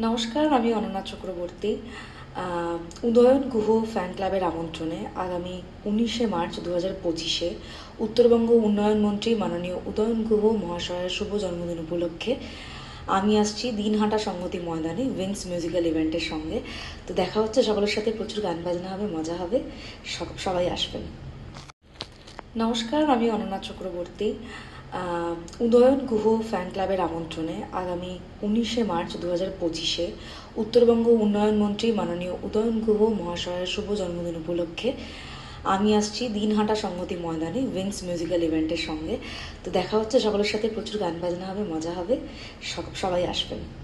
নমস্কার, আমি অনন্যা চক্রবর্তী। উদয়ন গুহ ফ্যান ক্লাবের আমন্ত্রণে আগামী উনিশে মার্চ দু হাজার পঁচিশে উত্তরবঙ্গ উন্নয়ন মন্ত্রী মাননীয় উদয়ন গুহ মহাশয়ের শুভ জন্মদিন উপলক্ষে আমি আসছি দিনহাটা সংগতি ময়দানে উইংস মিউজিক্যাল ইভেন্টের সঙ্গে। তো দেখা হচ্ছে, সকলের সাথে প্রচুর গান বাজনা হবে, মজা হবে। সব- সবাই আসবেন। নমস্কার, আমি অনন্যা চক্রবর্তী। উদয়ন গুহ ফ্যান ক্লাবের আমন্ত্রণে আগামী উনিশে মার্চ দু হাজার পঁচিশে উত্তরবঙ্গ উন্নয়ন মন্ত্রী মাননীয় উদয়ন গুহ মহাশয়ের শুভ জন্মদিন উপলক্ষে আমি আসছি দিনহাটা সংগতি ময়দানে উইংস মিউজিক্যাল ইভেন্টের সঙ্গে। তো দেখা হচ্ছে, সকলের সাথে প্রচুর গান বাজনা হবে, মজা হবে। সব- সবাই আসবেন।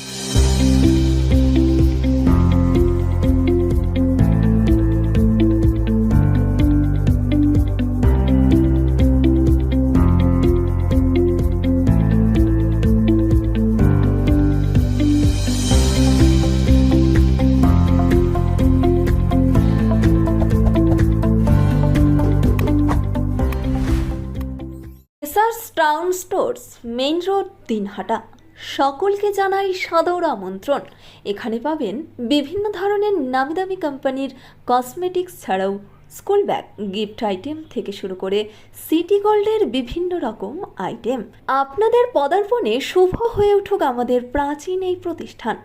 SRS town stores, main road, Dinhata. সকলকে জানাই সাদর আমন্ত্রণ। এখানে পাবেন বিভিন্ন ধরনের নামি দামি কোম্পানির কসমেটিক্স ছাড়াও স্কুল ব্যাগ, গিফট আইটেম থেকে শুরু করে সিটি গোল্ডের বিভিন্ন রকম আইটেম। আপনাদের পদার্পণে শুভ হয়ে উঠুক আমাদের প্রাচীন এই প্রতিষ্ঠান।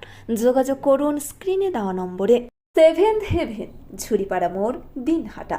যোগাযোগ করুন স্ক্রিনে দেওয়া নম্বরে। সেভেন্থ হেভেন, ঝুড়িপাড়া মোড়, দিনহাটা।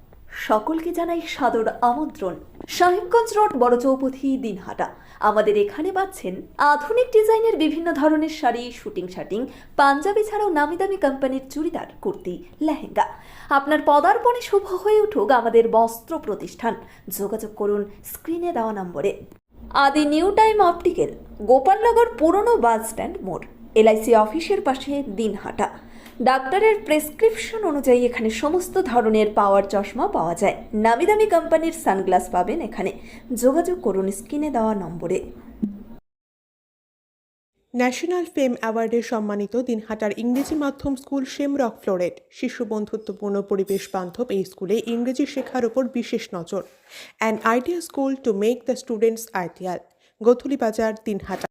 সকলকে জানাই সাদর আমন্ত্রণ। সাহেবগঞ্জ রোড, বড় চৌপথি, দিনহাটা। আমাদের এখানে পাচ্ছেন আধুনিক ডিজাইনের বিভিন্ন ধরনের শাড়ি, শুটিং শাটিং, পাঞ্জাবি ছাড়াও নামি দামি কোম্পানির চুড়িদার, কুর্তি, লেহেঙ্গা। আপনার পদার্পণে শুভ হয়ে উঠুক আমাদের বস্ত্র প্রতিষ্ঠান। যোগাযোগ করুন স্ক্রিনে দেওয়া নম্বরে। আদি নিউ টাইম অপটিক্যাল, গোপালনগর পুরনো বাস স্ট্যান্ড মোড়, এলআইসি অফিসের পাশে দিনহাটা। ডাক্তারের প্রেসক্রিপশন অনুযায়ী এখানে সমস্ত ধরনের পাওয়ার চশমা পাওয়া যায়। নামি দামি কোম্পানির সানগ্লাস পাবেন এখানে। যোগাযোগ করুন স্ক্রিনে দেওয়া নম্বরে। ন্যাশনাল ফেম অ্যাওয়ার্ডে সম্মানিত দিনহাটার ইংরেজি মাধ্যম স্কুল শেমরক ফ্লোরেট, শিশু বন্ধুত্বপূর্ণ পরিবেশ বান্ধব এই স্কুলে ইংরেজি শেখার ওপর বিশেষ নজর। An idea school to make the students ideal Gothuli Bazar, Dinhata.